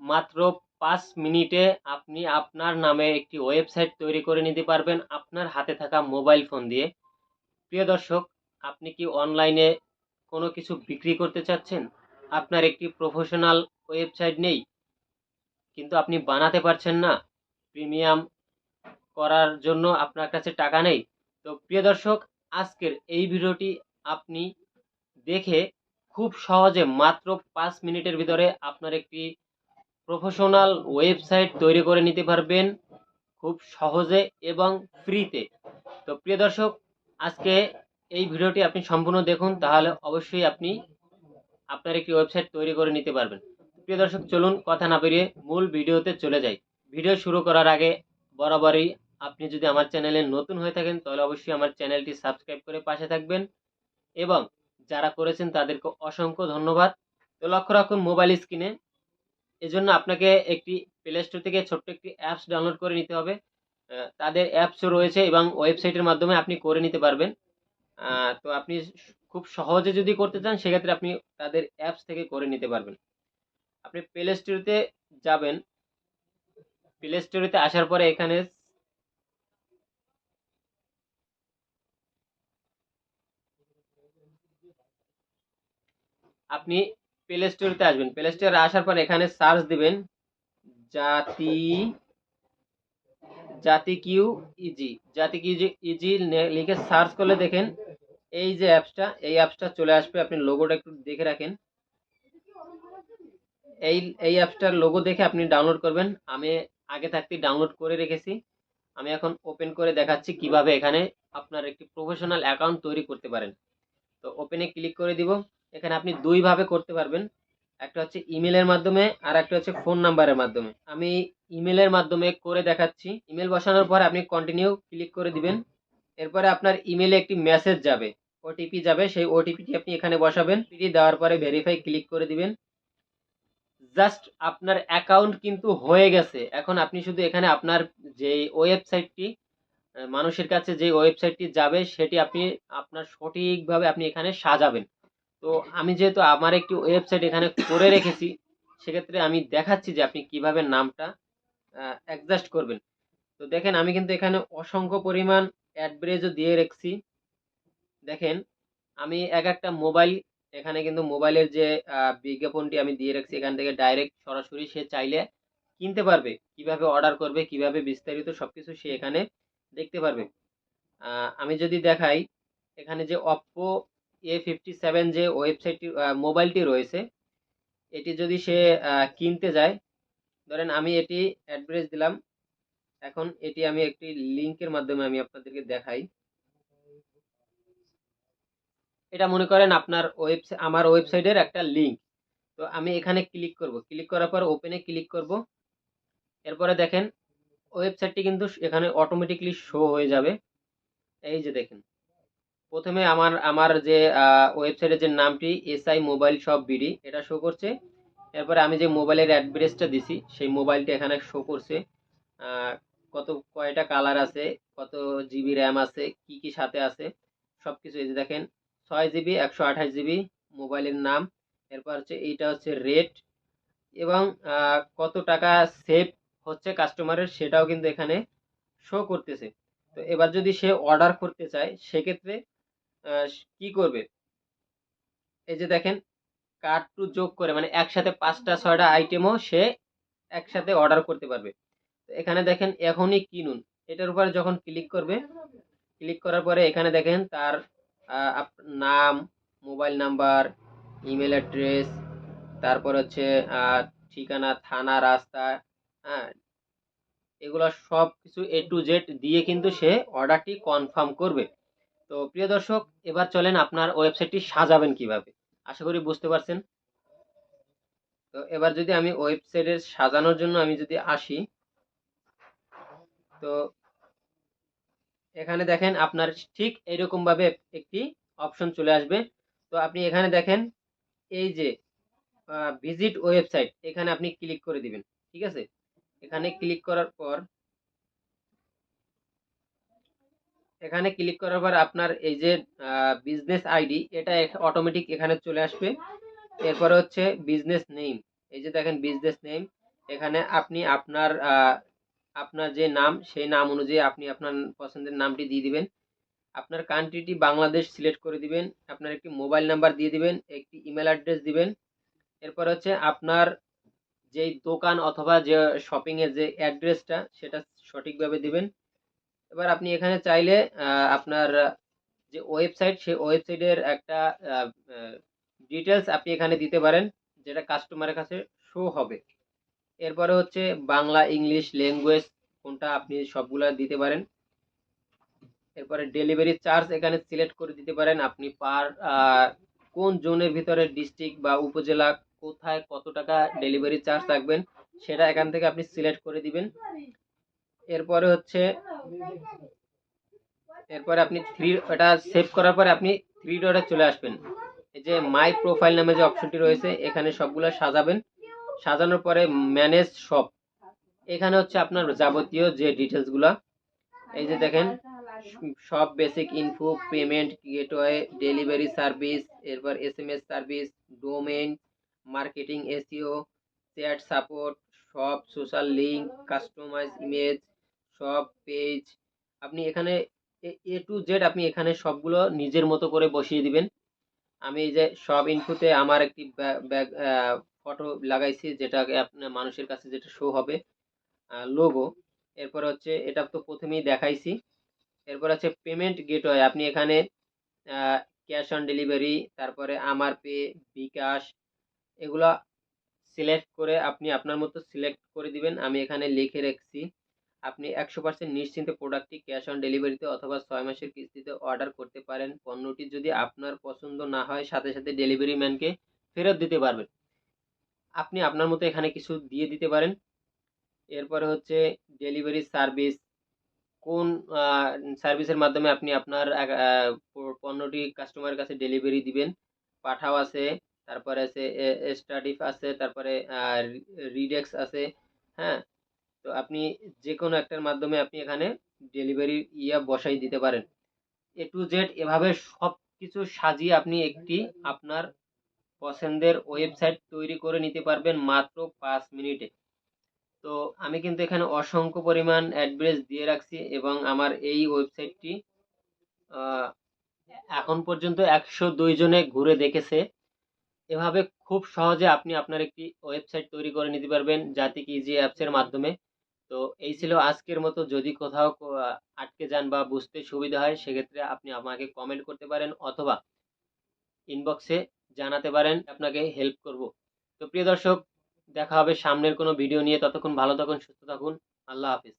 মাত্র পাঁচ মিনিটে আপনি আপনার নামে একটি ওয়েবসাইট তৈরি করে নিতে পারবেন আপনার হাতে থাকা মোবাইল ফোন দিয়ে। প্রিয় দর্শক, আপনি কি অনলাইনে কোনো কিছু বিক্রি করতে চাচ্ছেন? আপনার একটি প্রফেশনাল ওয়েবসাইট নেই, কিন্তু আপনি বানাতে পারছেন না। প্রিমিয়াম করার জন্য আপনার কাছে টাকা নেই। তো প্রিয় দর্শক, আজকের এই ভিডিওটি আপনি দেখে খুব সহজে মাত্র পাঁচ মিনিটের ভিতরে আপনার একটি প্রফেশনাল ওয়েবসাইট তৈরি করে নিতে পারবেন খুব সহজে এবং ফ্রিতে। তো প্রিয় দর্শক, আজকে এই ভিডিওটি আপনি সম্পূর্ণ দেখুন, তাহলে অবশ্যই আপনি আপনার একটি ওয়েবসাইট তৈরি করে নিতে পারবেন। প্রিয় দর্শক, চলুন কথা না বেরিয়ে মূল ভিডিওতে চলে যাই। ভিডিও শুরু করার আগে বরাবরই আপনি যদি আমার চ্যানেলে নতুন হয়ে থাকেন, তাহলে অবশ্যই আমার চ্যানেলটি সাবস্ক্রাইব করে পাশে থাকবেন এবং যারা করেছেন তাদেরকে অসংখ্য ধন্যবাদ। তো লক্ষ্য রাখুন, মোবাইল স্ক্রিনে এজন্য আপনাকে একটি প্লে স্টোর থেকে ছোট্ট একটি অ্যাপস ডাউনলোড করে নিতে হবে। তাদের অ্যাপসও রয়েছে এবং ওয়েবসাইটের মাধ্যমে আপনি করে নিতে পারবেন। তো আপনি খুব সহজে যদি করতে চান, সেক্ষেত্রে আপনি তাদের অ্যাপস থেকে করে নিতে পারবেন। আপনি প্লে স্টোরেতে যাবেন। প্লে স্টোরেতে আসার পরে এখানে আপনি প্লে স্টোরেতে আসবেন। প্লে স্টোরে আসার পর এখানে সার্চ দিবেন জাতি জাতি কিউ ইজি জাতি কিউ ইজি লিখে সার্চ করলে দেখেন এই যে অ্যাপসটা এই অ্যাপসটা চলে আসবে। আপনি লোগোটা একটু দেখে রাখেন। এই এই অ্যাপসটার লোগো দেখে আপনি ডাউনলোড করবেন। আমি আগে থাকতেই ডাউনলোড করে রেখেছি। আমি এখন ওপেন করে দেখাচ্ছি কীভাবে এখানে আপনার একটি প্রফেশনাল অ্যাকাউন্ট তৈরি করতে পারেন। তো ওপেনে ক্লিক করে দিব। এখানে আপনি দুইভাবে করতে পারবেন। একটা হচ্ছে ইমেলের মাধ্যমে আর একটা হচ্ছে ফোন নাম্বারের মাধ্যমে। আমি ইমেলের মাধ্যমে করে দেখাচ্ছি। ইমেল বসানোর পর আপনি কন্টিনিউ ক্লিক করে দিবেন। এরপরে আপনার ইমেলে একটি মেসেজ যাবে। ওটিপি যাবে। সেই ওটিপিটি আপনি এখানে বসাবেন। ওটিপি দেওয়ার পরে ভেরিফাই ক্লিক করে দিবেন। জাস্ট আপনার অ্যাকাউন্ট কিন্তু হয়ে গেছে। এখন আপনি শুধু এখানে আপনার যে ওয়েবসাইটটি মানুষের কাছে যে ওয়েবসাইটটি যাবে, সেটি আপনি, আপনার সঠিকভাবে আপনি এখানে সাজাবেন। তো আমি যেহেতু আমার একটি ওয়েবসাইট এখানে করে রেখেছি, সেক্ষেত্রে আমি দেখাচ্ছি যে আপনি কীভাবে নামটা অ্যাডজাস্ট করবেন। তো দেখেন, আমি কিন্তু এখানে অসংখ্য পরিমাণ অ্যাডব্রেজও দিয়ে রেখেছি। দেখেন, আমি এক একটা মোবাইল এখানে কিন্তু মোবাইলের যে বিজ্ঞাপনটি আমি দিয়ে রাখছি, এখান থেকে ডাইরেক্ট সরাসরি সে চাইলে কিনতে পারবে। কীভাবে অর্ডার করবে, কীভাবে বিস্তারিত সব কিছু সে এখানে দেখতে পারবে। আমি যদি দেখাই, এখানে যে অপ্পো এ ফিফটি সেভেন যে ওয়েবসাইটটি মোবাইলটি রয়েছে, এটি যদি সে কিনতে যায়, ধরেন আমি এটি অ্যাড্রেস দিলাম, এখন এটি আমি একটি লিংকের মাধ্যমে আমি আপনাদেরকে দেখাই। এটা মনে করেন আপনার ওয়েবসাইট আমার ওয়েবসাইটের একটা লিংক তো আমি এখানে ক্লিক করব। ক্লিক করার পর ওপেনে ক্লিক করব। এরপরে দেখেন ওয়েবসাইটটি কিন্তু এখানে অটোমেটিকলি শো হয়ে যাবে। এই যে দেখেন। প্রথমে আমার আমার যে ওয়েবসাইটের যে নামটি এসআই মোবাইল শপ বিডি এটা শো করছে। এরপরে আমি যে মোবাইলের অ্যাড্রেসটা দিছি, সেই মোবাইলটা এখানে শো করছে। কত, কয়টা কালার আছে, কত জিবি র্যাম আছে, কি কি সাথে আছে সব কিছু এই যে দেখেন। ছয় জিবি একশো আঠাশ জিবি মোবাইলের নাম। এরপর হচ্ছে, এইটা হচ্ছে রেট এবং কত টাকা সেভ হচ্ছে কাস্টমারের সেটাও কিন্তু এখানে শো করতেছে। তো এবার যদি সে অর্ডার করতে চায়, সেক্ষেত্রে কি করবে? এই যে দেখেন কার্ড টু যোগ করে মানে একসাথে পাঁচটা, ছয়টা আইটেমও সে একসাথে অর্ডার করতে পারবে। এখানে দেখেন, এখনই কিনুন এটার উপরে যখন ক্লিক করবে ক্লিক করার পরে এখানে দেখেন, তার নাম মোবাইল নাম্বার ইমেল অ্যাড্রেস তারপর হচ্ছে ঠিকানা, থানা, রাস্তা হ্যাঁ এগুলো সব কিছু এ টু জেড দিয়ে কিন্তু সে অর্ডারটি কনফার্ম করবে। তো প্রিয় দর্শক, এবার চলেন আপনার ওয়েবসাইটটি সাজাবেন কীভাবে? আশা করি বুঝতে পারছেন। তো এবার যদি আমি ওয়েবসাইটের সাজানোর জন্য আমি যদি আসি, তো এখানে দেখেন আপনার ঠিক এরকম ভাবে একটি অপশন চলে আসবে। তো আপনি এখানে দেখেন, এই যে ভিজিট ওয়েবসাইট এখানে আপনি ক্লিক করে দিবেন, ঠিক আছে? এখানে ক্লিক করার পর এখানে ক্লিক করার পর আপনার এই যে বিজনেস আইডি এটা অটোমেটিক এখানে চলে আসবে এরপরে হচ্ছে বিজনেস নেম এই যে দেখেন বিজনেস নেম এখানে আপনি আপনার আপনার যে নাম সেই নাম অনুযায়ী আপনি আপনার পছন্দের নামটি দিয়ে দিবেন। আপনার কান্ট্রিটি বাংলাদেশ সিলেক্ট করে দিবেন। আপনার একটি মোবাইল নাম্বার দিয়ে দিবেন, একটি ইমেল অ্যাড্রেস দিবেন। এরপর হচ্ছে আপনার যেই দোকান অথবা যে শপিংয়ের যে অ্যাড্রেসটা সেটা সঠিকভাবে দিবেন। এবার আপনি এখানে চাইলে আপনার যে ওয়েবসাইট সেই ওয়েবসাইটের একটা আ আপনি এখানে দিতে পারেন, যেটা কাস্টমারের কাছে শো হবে। এরপরে হচ্ছে বাংলা, ইংলিশ ল্যাঙ্গুয়েজ কোনটা আপনি সবগুলা দিতে পারেন। এরপরে ডেলিভারি চার্জ এখানে সিলেক্ট করে দিতে পারেন। আপনি পার কোন জোনের ভিতরে ডিস্ট্রিক্ট বা উপজেলা কোথায় কত টাকা ডেলিভারি চার্জ রাখবেন সেটা এখান থেকে আপনি সিলেক্ট করে দিবেন। এরপরে হচ্ছে এরপরে আপনি থ্রি এটা সেভ করার পরে আপনি থ্রি ডটে চলে আসবেন। এই যে মাই প্রোফাইল নামে যে অপশনটি রয়েছে এখানে সবগুলো সাজাবেন। সাজানোর পরে ম্যানেজ শপ এখানে হচ্ছে আপনার যাবতীয় যে ডিটেইলসগুলা এই যে দেখেন সব basic info, payment gateway, delivery service, এরপর S M S service, domain marketing SEO chat support, সব সোশ্যাল লিঙ্ক কাস্টমাইজ ইমেজ, সব পেজ আপনি এখানে এ টু জেড আপনি এখানে সবগুলো নিজের মতো করে বসিয়ে দিবেন। আমি এই যে সব ইনফোতে আমার একটি ব্যা ব্যাগ ফটো লাগাইছি যেটাকে আপনার মানুষের কাছে যেটা শো হবে লোগো। এরপর হচ্ছে এটা তো প্রথমেই দেখাইছি। এরপর হচ্ছে পেমেন্ট গেটওয়ে আপনি এখানে ক্যাশ অন ডেলিভারি, তারপরে আমার পে, বিকাশ এগুলা সিলেক্ট করে আপনি আপনার মতো সিলেক্ট করে দিবেন। আমি এখানে লিখে রাখছি। আপনি ১০০% নিশ্চিন্তে প্রোডাক্টটি ক্যাশ অন ডেলিভারিতে অথবা ছয় মাসের কিস্তিতে অর্ডার করতে পারেন। পণ্যটি যদি আপনার পছন্দ না হয় সাথে, সাথে ডেলিভারি ম্যানকে ফেরত দিতে পারবেন। আপনি আপনার মতো এখানে কিছু দিয়ে দিতে পারেন। এরপরে হচ্ছে ডেলিভারি সার্ভিস কোন সার্ভিসের মাধ্যমে আপনি আপনার পণ্যটি কাস্টমারের কাছে ডেলিভারি দিবেন। পাঠাও আছে, তারপরে আছে স্টাডিফ আছে, তারপরে রিডেক্স আছে, হ্যাঁ? তো আপনি যেকোনো একটার মাধ্যমে আপনি এখানে ডেলিভারি ইয়া বসাই দিতে পারেন। এ টু জেড এভাবে সবকিছু সাজিয়ে আপনি একটি আপনার পছন্দের ওয়েবসাইট তৈরি করে নিতে পারবেন মাত্র পাঁচ মিনিটে। তো আমি কিন্তু এখানে অসংখ্য পরিমাণ অ্যাড্রেস দিয়ে রাখছি এবং আমার এই ওয়েবসাইটটি এখন পর্যন্ত ১০২ জনে ঘুরে দেখেছে। এভাবে খুব সহজে আপনি আপনার একটি ওয়েবসাইট তৈরি করে নিতে পারবেন জাতিক ইজি অ্যাপস এর মাধ্যমে। তো এই ছিল আজকের মতো যদি কোথাও আটকে যান বা বুঝতে সুবিধা হয় সেক্ষেত্রে আপনি আমাকে কমেন্ট করতে পারেন অথবা ইনবক্সে জানাতে পারেন। আপনাকে হেল্প করব। তো প্রিয় দর্শক দেখা হবে সামনের কোনো ভিডিও নিয়ে। ততক্ষণ ভালো থাকুন, সুস্থ থাকুন। আল্লাহ হাফেজ।